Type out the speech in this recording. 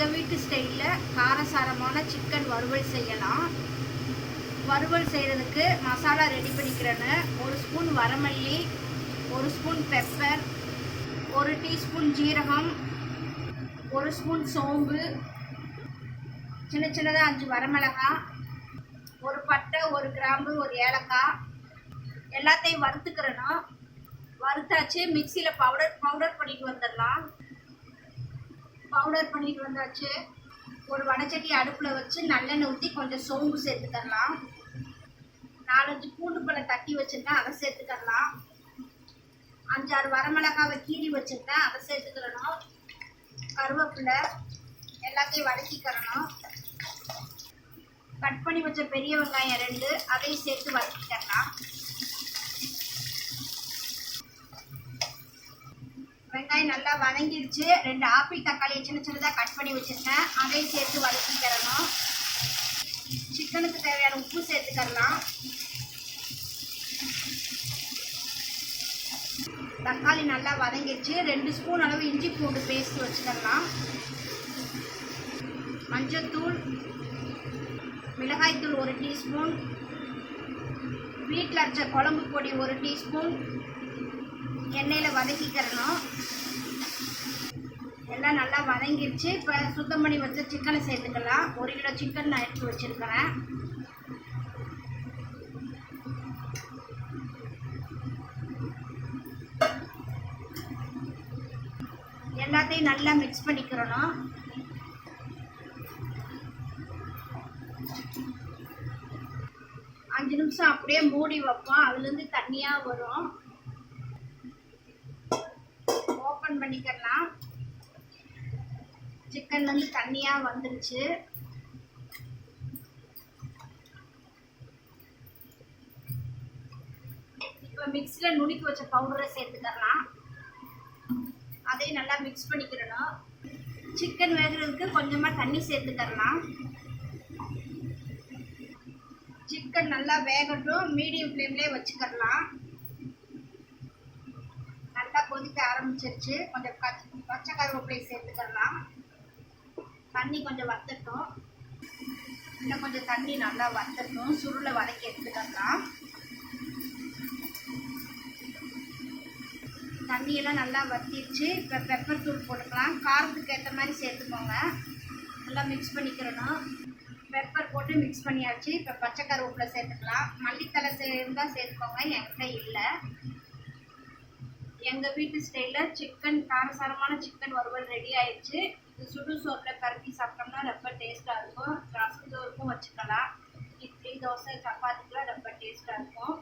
எங்கள் வீட்டு ஸ்டைலில் காரசாரமான சிக்கன் வறுவல் செய்யலாம். வறுவல் செய்கிறதுக்கு மசாலா ரெடி பண்ணிக்கிறேன்னு. ஒரு ஸ்பூன் வரமல்லி ஒரு ஸ்பூன் பெப்பர் ஒரு டீஸ்பூன் ஜீரகம் ஒரு ஸ்பூன் சோம்பு சின்ன சின்னதாக அஞ்சு வரமிளகாய் ஒரு பட்டை ஒரு கிராம்பு ஒரு ஏலக்காய். எல்லாத்தையும் வறுத்துக்கிறணும் வறுத்தாச்சு மிக்சியில் பவுடர் பவுடர் பண்ணிட்டு வந்துடலாம். பவுடர் பண்ணிட்டு வந்தாச்சு. ஒரு வடச்சட்டி அடுப்பில் வச்சு நல்லெண்ணெய் ஊற்றி கொஞ்சம் சோம்பு சேர்த்துக்கலாம் நாலஞ்சு பூண்டு பழம் தட்டி வச்சுருந்தேன் அதை சேர்த்துக்கலாம் அஞ்சாறு வரமிளகாவை கீறி வச்சுருந்தேன் அதை சேர்த்துக்கிறணும் கருவேப்பிலை எல்லாத்தையும் வதக்கிக்கிறணும் கட் பண்ணி வச்ச பெரிய வெங்காயம் ரெண்டு அதையும் சேர்த்து வதக்கிக்கலாம் வெங்காயம் நல்லா வதங்கிடுச்சு ரெண்டு ஆப்பிள் தக்காளியை சின்ன சின்னதாக கட் பண்ணி வச்சுருக்கேன். அதையும் சேர்த்து வதக்கிக்கிறணும் சிக்கனுக்கு தேவையான உப்பு சேர்த்துக்கலாம் தக்காளி நல்லா வதங்கிடுச்சு. ரெண்டு ஸ்பூன் அளவு இஞ்சி பூண்டு பேஸ்ட் வச்சுக்கலாம் மஞ்சத்தூள் மிளகாய்த்தூள் ஒரு டீஸ்பூன். வீட்டில் அரைச்ச குழம்பு பொடி ஒரு டீஸ்பூன். எண்ணெயில் வதக்கிக்கிறணும். எல்லாம் நல்லா வதங்கிடுச்சு இப்போ சுத்தம் பண்ணி வச்ச சிக்கனை சேர்த்துக்கலாம். ஒரு கிலோ சிக்கன் நான் எடுத்து வச்சுருக்கிறேன். எல்லாத்தையும் நல்லா மிக்ஸ் பண்ணிக்கிறணும். அஞ்சு நிமிஷம் அப்படியே மூடி வைப்போம். அதுலேருந்து தண்ணியாக வரும். ஓப்பன் பண்ணிக்கலாம் வந்து தண்ணியாக வந்துருச்சு. இப்போ மிக்சியில் நுணுக்கி வச்ச பவுடரை சேர்த்துக்கலாம் அதையும் நல்லா மிக்ஸ் பண்ணிக்கிறணும். சிக்கன் வேகிறதுக்கு கொஞ்சமாக தண்ணி சேர்த்துக்கலாம் சிக்கன் நல்லா வேகட்டும். மீடியம் ஃப்ளேம்லேயே வச்சுக்கலாம் நல்லா கொதிக்க ஆரம்பிச்சிருச்சு. கொஞ்சம் பச்சை பச்சை கருவேப்பிலை சேர்த்துக்கலாம் தண்ணி கொஞ்சம் வத்தட்டும். இன்னும் கொஞ்சம் தண்ணி நல்லா வத்தட்டும். சுருளை வதக்கி எடுத்துக்கலாம் தண்ணியெல்லாம் நல்லா வத்திடுச்சு இப்போ பெப்பர் தூள் போட்டுக்கலாம். காரத்துக்கு ஏற்ற மாதிரி சேர்த்துக்கோங்க. நல்லா மிக்ஸ் பண்ணிக்கிறணும். பெப்பர் போட்டு மிக்ஸ் பண்ணியாச்சு. இப்போ பச்சை கருவேப்பிலை சேர்த்துக்கலாம். மல்லித்தலை இருந்தால் சேர்த்துக்கோங்க. என்கிட்ட இல்லை. எங்கள் வீட்டு ஸ்டைலில் சிக்கன் காரசாரமான சிக்கன் வறுவல் ரெடி ஆயிடுச்சு. இது சுடு சோப்பில் பரப்பி சாப்பிட்டோம்னா ரொம்ப டேஸ்ட்டாக இருக்கும். ரசம் சோறுக்கும் வச்சுக்கலாம். இட்லி தோசை சப்பாத்திக்கெலாம் ரொம்ப டேஸ்ட்டாக இருக்கும்.